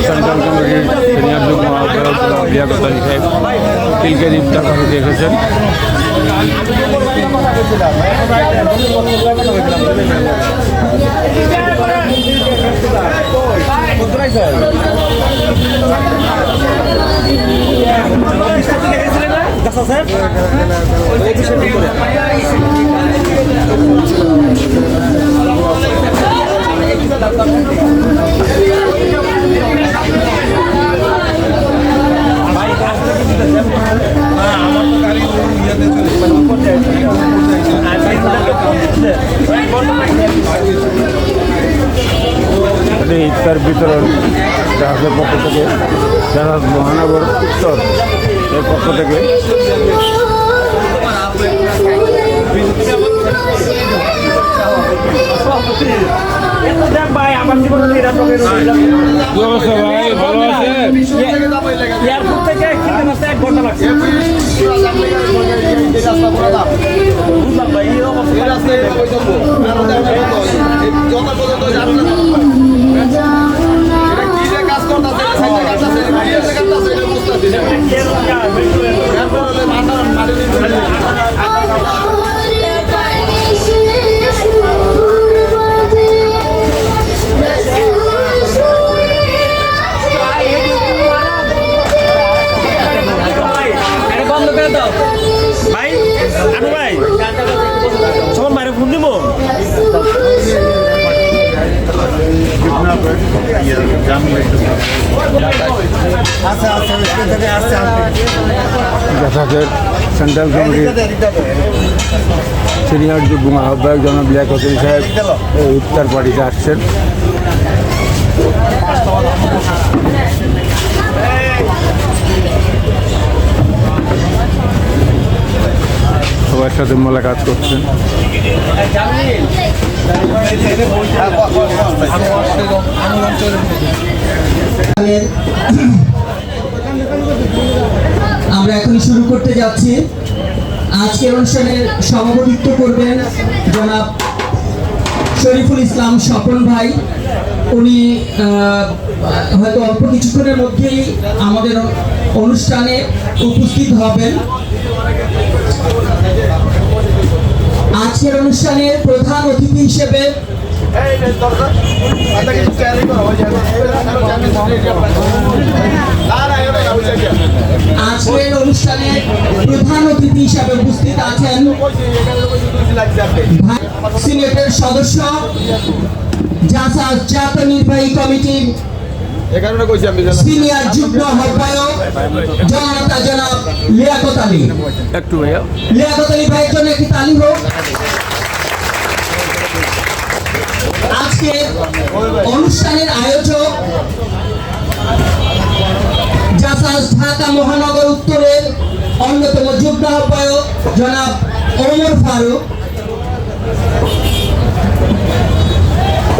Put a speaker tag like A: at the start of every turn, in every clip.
A: Central কমিটির senior যুগ্ম আহ্বায়ক লিয়াকত আলী ইফতার কমিটি এসেছেন এটি ইফতার বিতরণ জাহাজের পক্ষ থেকে জাহাজ মহানগর উত্তর এর পক্ষ থেকে।
B: জীবনে এরকম
A: কি অবস্থা ভাই ভালো আছে
B: এয়ারপোর্ট থেকে কিনতে আসতে এক ঘণ্টা লাগছে বুঝলাম ভাই এই অবস্থা ভাই
A: সেন্ট্রাল কমিটির সিনিয়র যুগ্ম আহ্বায়ক জনাব লিয়াকত আলী সাহেব ইফতার পার্টিতে আসছেন সবার সাথে মোলাকাত করছেন।
C: আমরা এখন শুরু করতে যাচ্ছি। আজকের অনুষ্ঠানের সভাপতিত্ব করবেন জনাব শরীফুল ইসলাম স্বপন ভাই। উনি হয়তো অল্প কিছুক্ষণের মধ্যেই আমাদের অনুষ্ঠানে উপস্থিত হবেন। আজকের অনুষ্ঠানের প্রধান অতিথি হিসেবে আজকের অনুষ্ঠানে প্রধান অতিথি হিসেবে উপস্থিত আছেন সিনেটের সদস্য জাতীয় নির্বাহী কমিটির সিনিয়র যুগ্ম আহ্বায়ক জনতা জনাব লিয়াকত আলী
A: একটু ভাইয়া।
C: লিয়াকত আলী ভাইয়ের জন্য একটি তালি হোক। আজকে অনুষ্ঠানের আয়োজক জাসাস ঢাকা মহানগর উত্তরের অন্যতম যুগ্ম আহ্বায়ক জনাব ওমর ফারুক।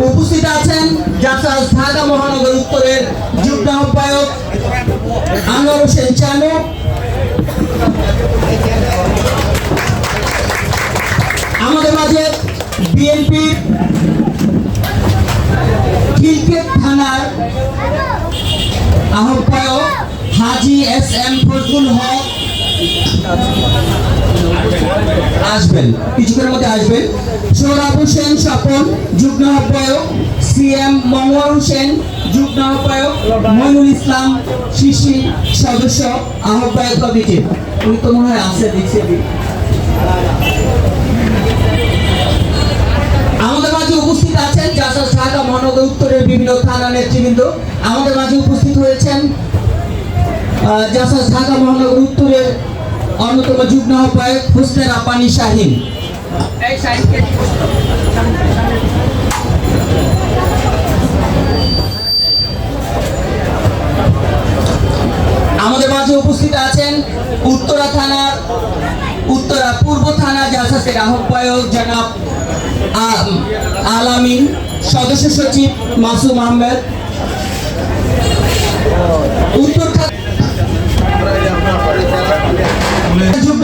C: উপস্থিত আছেন জাসাস ঢাকা মহানগর উত্তরের যুগ্ম আহ্বায়ক আনোয়ার হোসেন চানু। আমাদের মাঝে বিএনপির ক্রিকেট থানার আহ্বায়ক হাজি এস এম ফজলুল হক আসবেন। কিছুক্ষণের মধ্যে আসবেন। সোহরাব হোসেন স্বপন, যুগ্ম আহ্বায়ক সি এম মনোয়ার হোসেন, যুগ্ম আহ্বায়ক মইনুল ইসলাম শিশি সদস্য, আহ্বায়ক কমিটির উনি তো মনে হয় আছে, দেখছি আমাদের মাঝে উপস্থিত আছেন ঢাকা মহানগর উত্তরের বিভিন্ন থানা নেতৃবৃন্দ। আমাদের মাঝে উপস্থিত হয়েছেন জাসাস ঢাকা মহানগর উত্তরের অন্যতম যুগ্ম আহ্বায়ক হুসনের আপানি শাহিন। আমাদের মাঝে উপস্থিত আছেন উত্তরা থানার উত্তরা পূর্ব থানা জাসাসের আহ্বায়ক জনাব আলামিন সদস্য সচিব মাসুম আহমেদ। উত্তর খা- যুগ্ম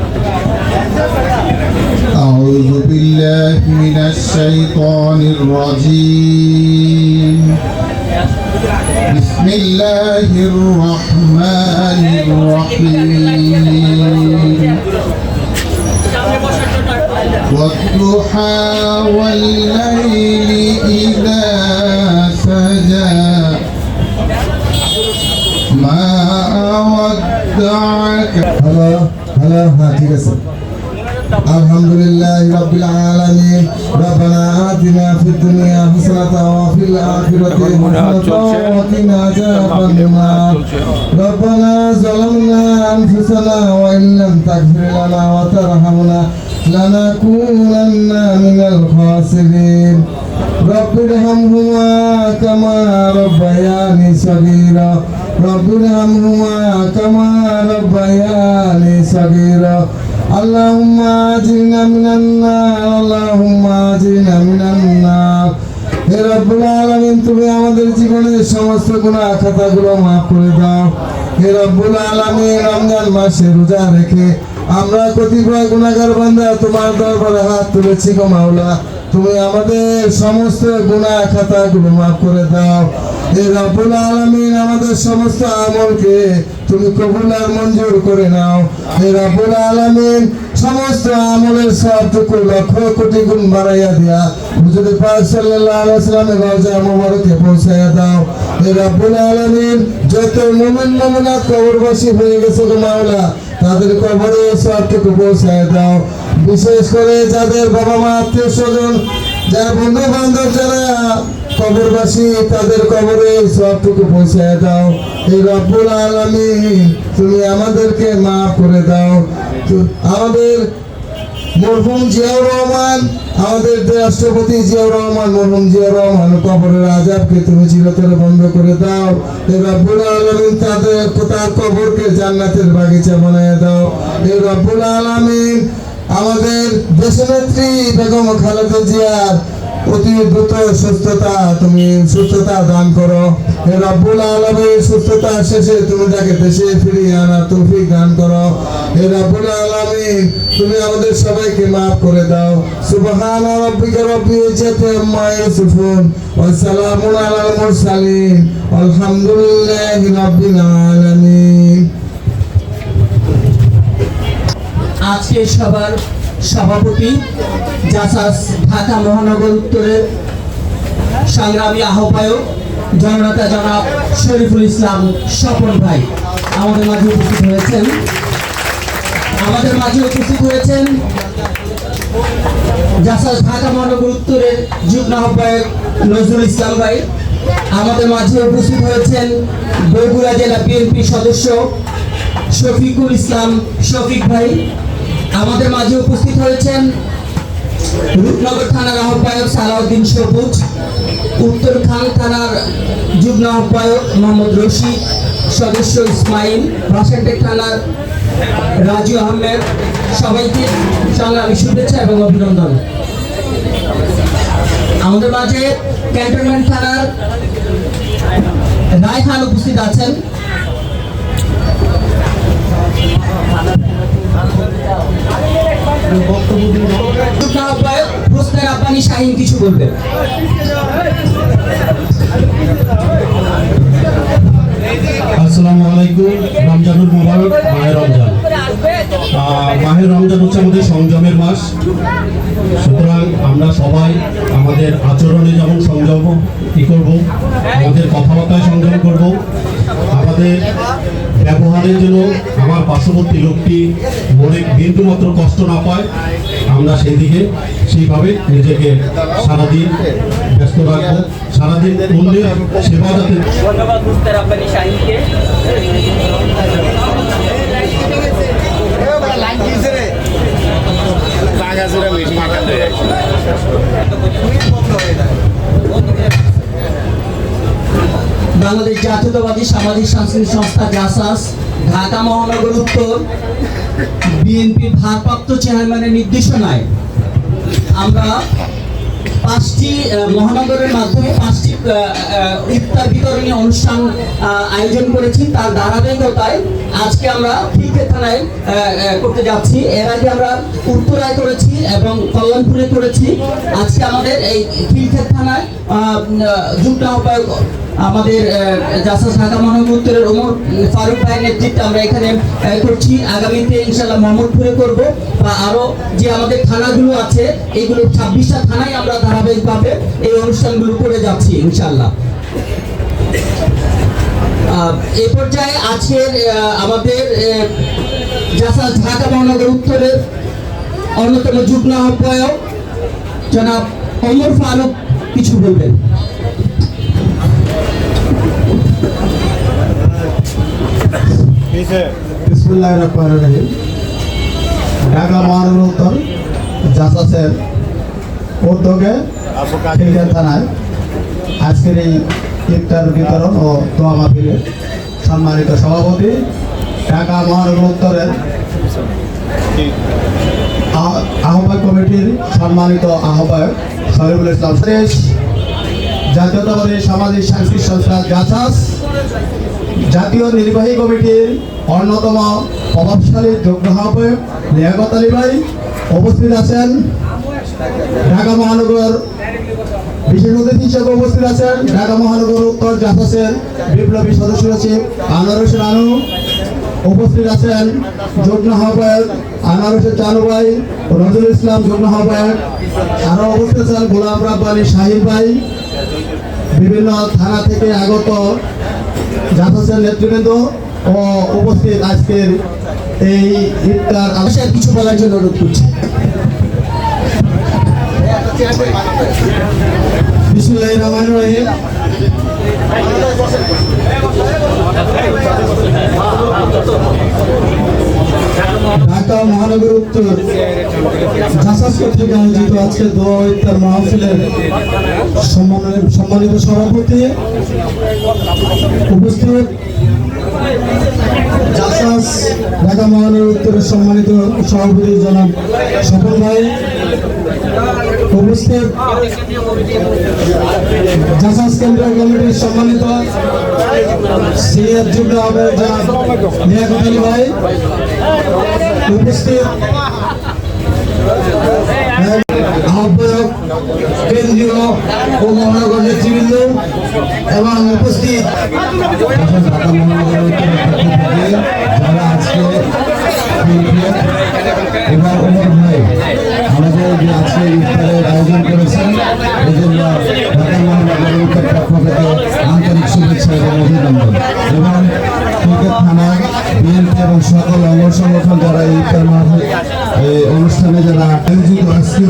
D: أعوذ بالله من الشيطان الرجيم بسم الله الرحمن الرحيم والضحى والليل إذا سجى ما ودعك
E: হ্যালো হ্যালো হ্যাঁ ঠিক আছে الحمد لله رب العالمين ربنا آتنا في الدنيا حسنة وفي الآخرة حسنة وقنا عذاب النار ربنا ظلمنا أنفسنا وإن لم تغفر لنا وترحمنا لنكونن من الخاسرين رب ارحمهما كما ربياني صغيرا رب ارحمهما كما ربياني صغيرا اللهم اجرنا من النار اللهم اجرنا من النار হে রব্বুল আলামিন তুমি আমাদের জীবনের সমস্ত গুনাহ খাতাগুলো মাফ করে দাও হে রব্বুল আলামিন রমজান মাসে রোজা রেখে আমরা কতিপয় গুনাহগার বান্দা তোমার দরবারে হাত তুলেছি গো মাওলা তুমি আমাদের সমস্ত গুনাহ খাতাগুলো মাফ করে দাও। হে রব্বুল আলামিন আমাদের সমস্ত আমলকে তুমি কবুল আর মঞ্জুর করে নাও। হে রব্বুল আলামিন সমস্ত আমলের সবটুকু লক্ষ কোটি গুণ বাড়াইয়া দিয়া হুজুর পাক সাল্লাল্লাহু আলাইহি ওয়াসাল্লামের পৌঁছাইয়া দাও। হে রব্বুল আলামিন যত মুমিন, মুমিনাত কবরবাসী হয়ে গেছে গো মাওলা, তাদের কবরে সবটুকু পৌঁছায় দাও। বিশেষ করে যাদের বাবা মা আত্মীয় স্বজন, যারা বন্ধু বান্ধব যারা, কবরবাসী, তাদের কবরে সবটুকু পৌঁছায় দাও। এই রব্বুল আলামিন, তুমি আমাদেরকে মাফ করে দাও। আমাদের মরহুম জিয়াউর রহমান, আমাদের রাষ্ট্রপতি জিয়াউর রহমান, মরহুম জিয়াউর রহমান কবরের আজাবকে তুমি চিরতরে বন্ধ করে দাও। এই রব্বুল আলামিন তাদের তার কবরকে জান্নাতের বাগিচা বানায় দাও। এই রব্বুল আলামিন আমাদের দেশনেত্রী বেগম খালেদা জিয়ার অতি দ্রুত সুস্থতা, তুমি সুস্থতা দান করো। রব্বুল আলমীর সুস্থতা শেষে তুমি তাকে দেশে ফিরিয়ে আনা তৌফিক দান করো। হে রব্বুল আলমিন, তুমি আমাদের সবাইকে মাফ করে দাও। সুবহান রব্বিকা রব্বিল ইজ্জাতি আম্মা ইয়াসিফুন। ওয়া সালামুন আলাল মুরসালিন। আলহামদুলিল্লাহি রাব্বিল আলামিন।
C: আজকে সবার সভাপতি, জাসাস ঢাকা মহানগর উত্তরের সংগ্রামী আহ্বায়ক, জননেতা জনাব শরীফুল ইসলাম স্বপন ভাই আমাদের মাঝে উপস্থিত হয়েছেন। আমাদের মাঝে উপস্থিত হয়েছেন জাসাস ঢাকা মহানগর উত্তরের যুগ্ম আহ্বায়ক নজরুল ইসলাম ভাই। আমাদের মাঝে উপস্থিত হয়েছেন বগুড়া জেলা বিএনপি সদস্য শফিকুল ইসলাম শফিক ভাই। আমাদের মাঝে উপস্থিত হয়েছেন রূপনগর থানার আহ্বায়ক সালাউদ্দিন সবুজ উত্তরখান থানার যুগ্ম আহ্বায়ক মোহাম্মদ রশিদ, সদস্য ইসমাইল ভাসানটেক থানার রাজু আহমেদ, সবাইকে সংগ্রামী শুভেচ্ছা এবং অভিনন্দন। আমাদের মাঝে ক্যান্টনমেন্ট থানার রায় খান উপস্থিত আছেন। যুগ্ম আহ্বায়ক শাহিন কিছু
F: আলাইকুম, রমজানুল মুবারক মাহের রমজান। মাহের রমজান হচ্ছে আমাদের সংযমের মাস। সুতরাং আমরা সবাই আমাদের আচরণে যেমন সংযম কি করব, আমাদের কথাবার্তায় সংযম করব, আমাদের ব্যবহারের জন্য পার্শ্ববর্তী লোকটি মনে বিন্দু মাত্র কষ্ট না পায়। আমরা সেই দিকে সেইভাবে নিজেকে সারাদিন ব্যস্ত রাখব। সারাদিন অন্যের সেবা যাতে
G: ধন্যবাদ মুস্তার আব্বানি শাহিনকে।
C: বাংলাদেশ জাতীয়তাবাদী সামাজিক সাংস্কৃতিক সংস্থা জাসাস ঢাকা মহানগর উত্তর বিএনপির ভারপ্রাপ্ত চেয়ারম্যানের নির্দেশনায় আমরা পাঁচটি মহানগরের মাধ্যমে পাঁচটি ইফতার বিতরণী অনুষ্ঠান আয়োজন করেছি। তার ধারাবাহিকতায় আজকে আমরা খিলকে থানায় করতে যাচ্ছি। এর আগে আমরা উত্তরায় করেছি এবং কল্যাণপুরে করেছি। আজকে আমাদের এই খিলক্ষেত থানায় যুগ্ম আহ্বায়ক আমাদের জাসাস ঢাকা মহানগর ওমর ফারুক ভাইয়ের নেতৃত্বে আমরা এখানে করছি। আগামীতে ইনশাল্লাহ মোহাম্মদপুরে করব। বা আরও যে আমাদের থানাগুলো আছে এইগুলো ছাব্বিশটা থানায় আমরা ধারাবাহিকভাবে এই অনুষ্ঠানগুলো করে যাচ্ছি ইনশাল্লাহ এই পর্যায়ে আজকের আমাদের ঢাকা মহানগর উত্তরের অন্যতম যুগ্ম আহ্বায়ক জনাব ওমর ফারুক কিছু বলবেন।
H: ঢাকা মহানগর উত্তর জাসাসের উদ্যোগে খিলগান থানায় আজকের এই ইফতার বিতরণ ও দোয়া মাহফিলের সম্মানিত সভাপতি ঢাকা মহানগর উত্তরের আহ- আহ্বায়ক কমিটির সম্মানিত আহ্বায়ক শরীফুল ইসলাম শেষ, জাতীয়তাবাদী সামাজিক সাংস্কৃতিক সংস্থা জাসাস, জাতীয় নির্বাহী কমিটির অন্যতম প্রভাবশালী যোগ্য আহ্বায়ক লিয়াকত আলী ভাই উপস্থিত আছেন। ঢাকা মহানগর বিশেষ অতিথি হিসেবে উপস্থিত আছেন ঢাকা মহানগর উত্তর জাসাসের বিপ্লবী সদস্য সচিব আনোয়ার হোসেন আনু। উপস্থিত আছেন যুগ্ম আহ্বায়ক আনোয়ার হোসেন চানু ভাই, নজরুল ইসলাম যুগ্ম আহ্বায়ক। আরও উপস্থিত আছেন গোলাম রাব্বানি শাহিন ভাই। বিভিন্ন থানা থেকে আগত জাসাসের নেতৃবৃন্দ ও উপস্থিত আজকের এই ইফতার
C: অবশ্যই কিছু বলার জন্য অনুরোধ করছি।
H: বিসমুল্লাহির রহমানির রহিম। ঢাকা মহানগর উত্তর জাসাস কর্তৃক আয়োজিত আজকে দোয়া ইফতার মাহফিলের সম্মানিত সভাপতি উপস্থিত জাসাস ঢাকা মহানগর উত্তরের সম্মানিত সভাপতি জনাব স্বপন ভাই। উপস্থিত জাসাস কেন্দ্রীয় কমিটির সম্মানিত সিএফ আহ্বায়ক জনাব লিয়াকত ভাই উপস্থিত। আহ্বায়ক কেন্দ্রীয় ও মহানগর নেতৃবৃন্দ এবং উপস্থিত ঢাকা মহানগর উত্তরের পক্ষ থেকে যারা আজকে এবং ভাই যে আজকে ইফতারের আয়োজন করেছেন এই জন্য ঢাকা মহানগর উত্তর পক্ষ থেকে আন্তরিক শুভেচ্ছা এবং অভিনন্দন এবং ক্রিকেট থানা বিএনপি এবং সকল অঙ্গ সংগঠন যারা এই অনুষ্ঠানে যারা আয়োজিত আজকে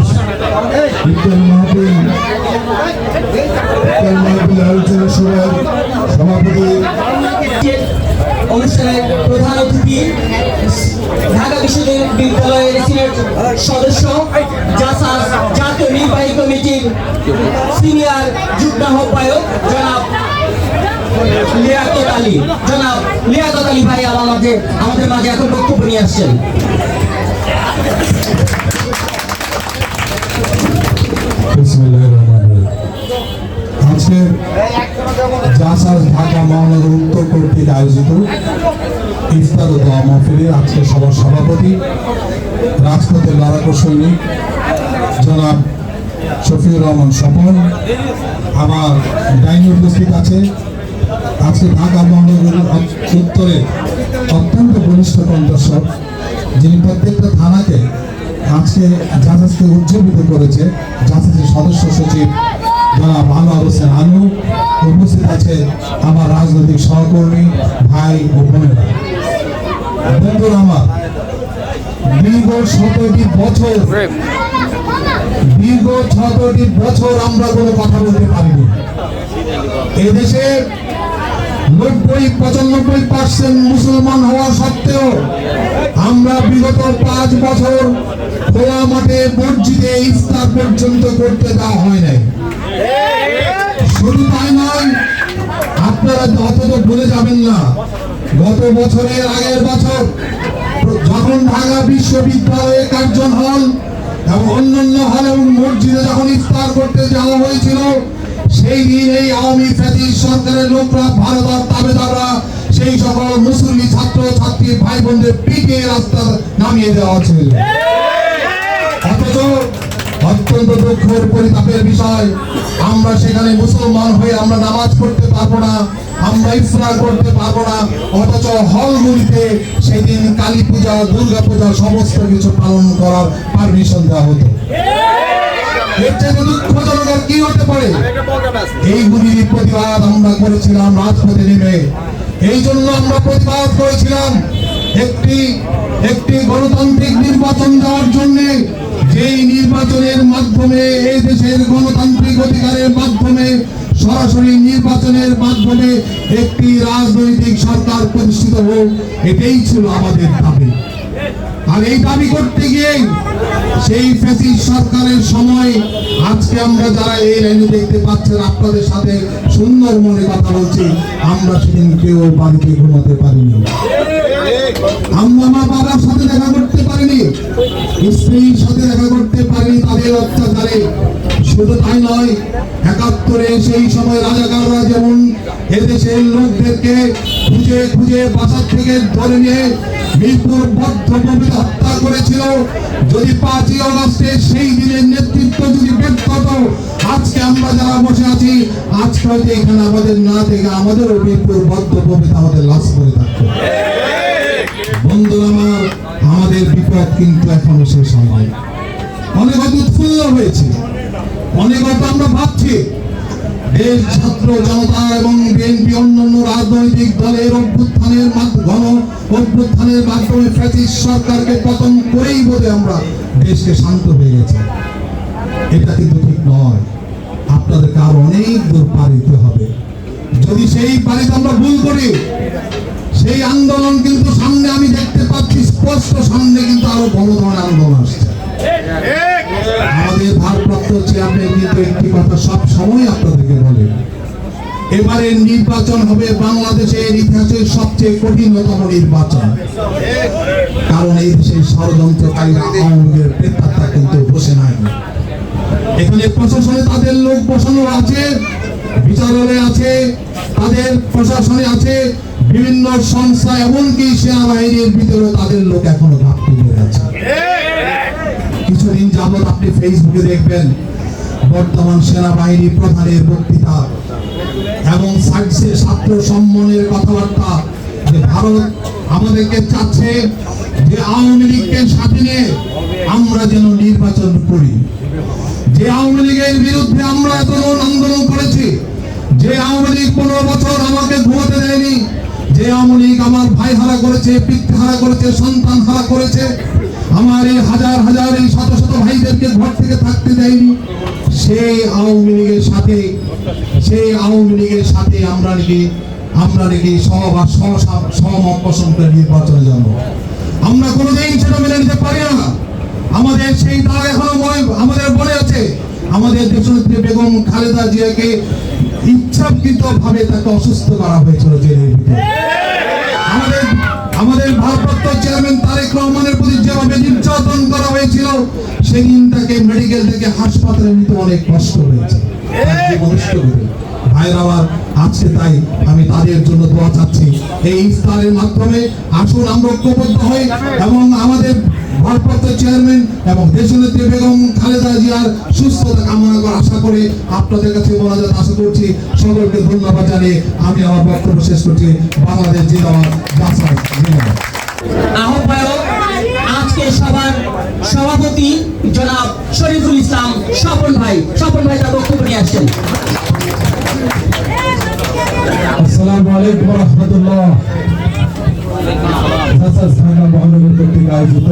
H: আলোচনা সভার সভাপতি
C: অনুষ্ঠানের প্রধান অতিথি ঢাকা বিশ্ববিদ্যালয়ের সিনেট সদস্য, জাসাস জাতীয় নির্বাহী কমিটির সিনিয়র যুগ্ম আহ্বায়ক জনাব লিয়াকত আলী জনাব লিয়াকত আলী ভাই আমার মাঝে আমাদের মাঝে এখন বক্তব্য নিয়ে আসছেন।
H: আজকের জাসাস ঢাকা, মহানগর উত্তর কর্তৃক আয়োজিত ইফতার ও দোয়া মাহফিলে আজকে সবার সভাপতি, রাজপথের লড়াকু সৈনিক, জনাব শফিউর রহমান স্বপন, আমার ডাইনি উপস্থিত আছে। আজকে ঢাকা মহানগরের উত্তরে অত্যন্ত ঘনিষ্ঠ কণ্ঠস্বর, যিনি প্রত্যেকটা থানাকে আজকে জাহাজকে উজ্জীবিত করেছে জাহাজের সদস্য সচিব উপস্থিত আমার রাজনৈতিক সহকর্মী ভাই ও বোনেরা। বন্ধুরা আমার বছর বছর আমরা কোনো কথা বলতে পারিনি। এদেশে নব্বই, পঁচানব্বই পার্সেন্ট মুসলমান হওয়া সত্ত্বেও আমরা বিগত পাঁচ বছর খোলা মাঠে মসজিদে ইফতার পর্যন্ত করতে দেওয়া হয় নাই। শুধু তাই নয়, আপনারা ভুলে যাবেন না, গত বছরের আগের বছর যখন ঢাকা বিশ্ববিদ্যালয়ে কার্জন হল এবং অন্যান্য হল এবং মসজিদে যখন ইফতার করতে যাওয়া হয়েছিল, সেই দিন এই আওয়ামী ফ্যাসিস্ট সরকারের লোকরা, ভারতার দাবেদাররা সেই সকল মুসলিম ছাত্র, ছাত্রী ভাই বোনদের পিটিয়ে রাস্তা নামিয়ে দেওয়া ছিল অথচ অত্যন্ত দুঃখের পরিতাপের বিষয় আমরা সেখানে মুসলমান হয়ে আমরা নামাজ পড়তে পারব না, আমরা ইফতার করতে পারব না, অথচ হলগুলিতে সেদিন কালী পূজা, দুর্গা পূজা সমস্ত কিছু পালন করার পারমিশন দেওয়া হতো। একটি একটি গণতান্ত্রিক নির্বাচন দেওয়ার জন্য যেই নির্বাচনের মাধ্যমে, এই দেশের গণতান্ত্রিক অধিকারের মাধ্যমে, সরাসরি নির্বাচনের মাধ্যমে একটি রাজনৈতিক সরকার প্রতিষ্ঠিত হোক, এটাই ছিল আমাদের দাবি। আর এই দাবি করতে গিয়ে সেই ফ্যাসিস সরকারের সময় আজকে আমরা যারা এই লাইনে দেখতে পাচ্ছেন, আপনাদের সাথে সুন্দর মনে কথা বলছি, আমরা সেদিন কেউ বাড়িতে ঘুমাতে পারিনি। আমরা আমার বাবার সাথে দেখা করতে পারিনি। স্ত্রীর সাথে দেখা করতে পারিনি তাদের অত্যাচারে। শুধু তাই নয়, একাত্তরে সেই সময় রাজাকাররা যেমন এদেশের লোকদেরকে খুঁজে খুঁজে বাসার থেকে ধরে নিয়ে মিরপুর বদ্ধভূমি হত্যা করেছিল। যদি পাঁচই অগস্টে সেই দিনের নেতৃত্ব যদি ব্যর্থ আজকে আমরা যারা বসে আছি, আজকে হয়তো এখানে আমাদের না থেকে আমাদেরও মিরপুর বদ্ধভূমিতে আমাদের লাশ করে থাকতো। বন্ধুরা আমাদের বিপদ কিন্তু এখনও শেষ হয়নি অনেক উৎফুল্ল হয়েছে। অনেক আমরা ভাবছি। দেশ, ছাত্র, জনতা এবং বিএনপি অন্যান্য রাজনৈতিক দলের অভ্যুত্থানের গণ অভ্যুত্থানের মাধ্যমে ফ্যাসিস্ট সরকারকে পতন করেই বোধে আমরা দেশকে শান্ত হয়ে গেছে। এটা কিন্তু ঠিক নয়। আপনাদেরকে আরও অনেক দূর পার দিতে হবে। যদি সেই পারিতে আমরা ভুল করি সেই আন্দোলন কিন্তু সামনে আমি দেখতে পাচ্ছি, স্পষ্ট সামনে কিন্তু আরও বড় ধরনের আন্দোলন আসছে। আমাদের ভারপ্রাপ্ত চেয়ারম্যান কিন্তু একটি কথা সব সময় আপনাদেরকে বলে। এবারে নির্বাচন হবে বাংলাদেশের ইতিহাসের সবচেয়ে কঠিনতম নির্বাচন। কারণ এই দেশের ষড়যন্ত্রকারীরা আওয়ামী লীগের কিন্তু বসে নাই। এখানে প্রশাসনে তাদের লোক বসানো আছে, বিচারালয়ে আছে, তাদের প্রশাসনে আছে বিভিন্ন সংস্থা এমনকি সেনাবাহিনীর ভিতরে তাদের লোক এখনও ঘাপটি হয়ে আছে কিছুদিন যাবত আপনি ফেসবুকে দেখবেন, বর্তমান সেনাবাহিনী প্রধানের বক্তৃতা এবং ছাত্র সম্মানের কথাবার্তা যে ভারত আমাদেরকে চাচ্ছে যে আওয়ামী লীগকে সাথে নিয়ে আমরা যেন নির্বাচন করি। যে আওয়ামী লীগের বিরুদ্ধে আমরা এত আন্দোলন করেছি, যে আওয়ামী লীগ পনেরো বছর আমাকে ঘুমাতে দেয়নি আমার ভাই হারা করেছে, পিতৃ হারা করেছে, সন্তান হারা করেছে। আমার এই হাজার হাজার, এই শত শত ভাইদেরকে ঘর থেকে থাকতে দেয়নি। সেই আওয়ামী লীগের সাথে, সেই আওয়ামী লীগের সাথে আমরা নাকি আমরা নাকি সহবাস সহমত পোষণ নির্বাচনে যাব আমরা কোনোদিন সেটা মেনে নিতে পারি না। আমাদের সেই দাগ এখনও আমাদের মনে আছে। আমাদের দেশনেত্রী বেগম খালেদা জিয়াকে ভাবে তাকে অসুস্থ করা হয়েছিল জেলের ভিতরে। আমাদের আমাদের ভারপ্রাপ্ত চেয়ারম্যান তারেক রহমানের প্রতি যেভাবে নির্যাতন করা হয়েছিল, সেদিন তাকে মেডিকেল থেকে হাসপাতালে নিতে অনেক কষ্ট হয়েছে। আজকে তাই আমি তাদের জন্য দোয়া চাচ্ছি। এই মাধ্যমে আসুন, আমরা ঐক্যবদ্ধ হই এবং আমাদের ভারপ্রাপ্ত চেয়ারম্যান এবং দেশনেত্রী বেগম খালেদা জিয়ার সুস্থতা কামনা করে আশা করে আপনাদের কাছে মোনাজাত আশা করছি। সকলকে ধন্যবাদ জানিয়ে আমি আমার বক্তব্য শেষ করছি। বাংলাদেশ জিন্দাবাদ। বাসায় জিন্দাবাদ।
C: আহ্বায়ক আজকে সবার সভাপতি জনাব শরীফুল ইসলাম স্বপন ভাই। স্বপন ভাই তার বক্তব্য নিয়ে আসছেন।
H: আসসালামু আলাইকুম রহমতুল্লাহ। জাসাস ঢাকা মহানগর কর্তৃক আয়োজিত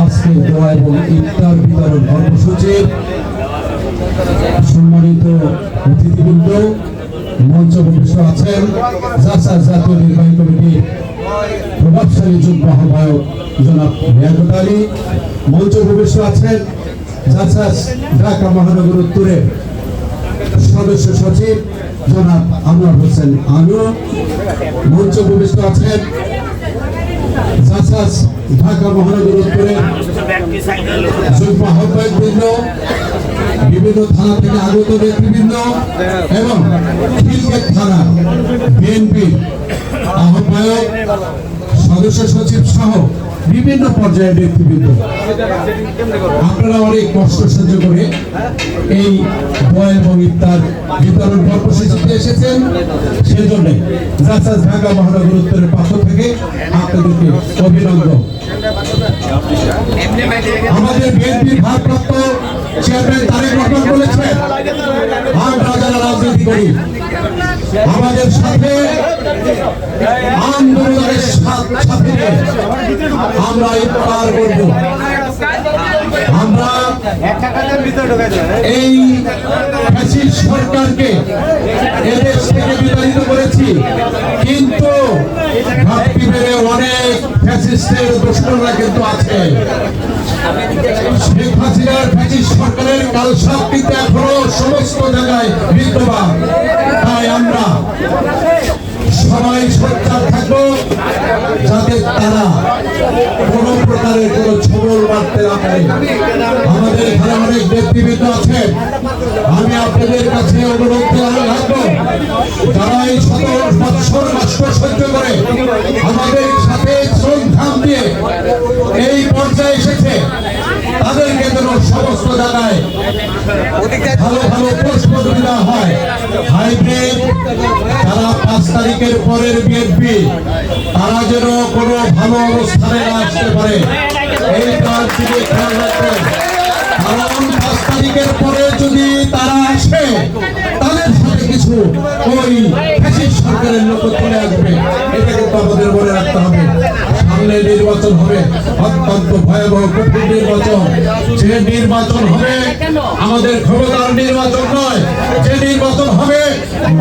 H: আজকে দোয়া এবং ইফতার বিতরণ কর্মসূচির সম্মানিত অতিথিবৃন্দ, মঞ্চ উপবিষ্ট আছেন জাসাস জাতীয় নির্বাহী কমিটির প্রভাবশালী যুগ্ম আহ্বায়ক জনাব রিয়াজত আলী। মঞ্চ উপবিষ্ট আছেন জাসাস ঢাকা মহানগর উত্তরের সদস্য সচিব জনাব আনোয়ার হোসেন আনু। মঞ্চ উপবিষ্ট আছেন জাসাস ঢাকা মহানগর উত্তরের যুগ্ম আহ্বায়ক বিভিন্ন থানা থেকে আগত নেতৃবৃন্দ এবং খিলগেট থানা বিএনপি আহ্বায়ক, সদস্য সচিব সহ বিভিন্ন পর্যায়ের নেতৃবৃন্দ আপনারা অনেক কষ্ট সহ্য করে এই বয় এবং ইফতার বিতরণ কর্মসূচিতে এসেছেন। সেজন্য জাসাস ঢাকা মহানগর উত্তরের থেকে আপনাদেরকে অভিনন্দন। আমাদের বিএনপির ভারপ্রাপ্ত চেয়ারম্যান তারেক রহমান বলেছেন, আমরা যারা রাজনীতি করি, আমাদের সাথে সাথ- আমরা ইফতার করব। আমরা এই ফ্যাসিস্ট সরকারকে এদেশ থেকে বিতাড়িত করেছি। কিন্তু ঘাটতি বেড়ে অনেক ফ্যাসিস্টের দুশ্মনরা কিন্তু আছে। শেখ হাসিনার ফ্যাসিস্ট সরকারের কালসাপ কিন্তু এখনও সমস্ত জায়গায় বিদ্যমান। তাই আমরা সবাই সোচ্চার থাকব। যাতে তারা কোন প্রকারের কোন ছবল মারতে না পারে। আমাদের এখানে অনেক নেতৃবৃন্দ আছেন। আমি আপনাদের কাছে অনুরোধ করে রাখব, যারা এই শত বৎসর কষ্ট সহ্য করে, আমাদের সাথে শ্রদ্ধাম দিয়ে এই পর্যায়ে এসেছে। তাদেরকে যেন সমস্ত জায়গায় ভালো ভালো প্রশ্ন দেওয়া হয়। হাইব্রিড, যারা পাঁচ তারিখের পরের বিএনপি, তারা যেন কোনো ভালো অবস্থানে না আসতে পারে। এই তার দিকে খেয়াল রাখবেন কারণ পাঁচ তারিখের পরে যদি তারা আসে, তাদের সাথে কিছু ওই সরকারের লোক চলে আসবে। এটা কিন্তু আমাদের মনে রাখতে হবে। সামনে নির্বাচন হবে। অত্যন্ত ভয়াবহ কঠিন নির্বাচন। যে নির্বাচন হবে আমাদের ক্ষমতার নির্বাচন নয়। যে নির্বাচন হবে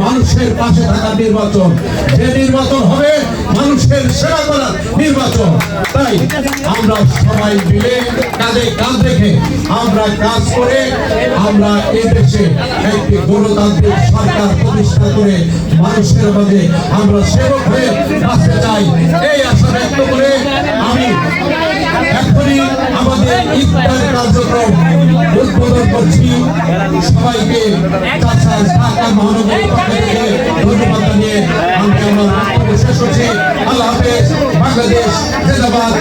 H: মানুষের পাশে থাকার নির্বাচন। যে নির্বাচন হবে মানুষের সেবা করার নির্বাচন। তাই আমরা সবাই মিলে কাজে কাজ রেখে আমরা কাজ করে আমরা এই দেশে একটি গণতান্ত্রিক সরকার প্রতিষ্ঠা করে মানুষের মাঝে আমরা সেবক হয়ে বাঁচতে চাই। এই আশা ব্যক্ত করে আমি এখনই আমাদের ইফতার কার্যক্রম উদ্বোধন করছি। সবাইকে চাচা ঢাকা মহানগরী ধন্যবাদ জানিয়ে আমি আমার শেষ করছি। আল্লাহ হাফেজ, বাংলাদেশ জিন্দাবাদ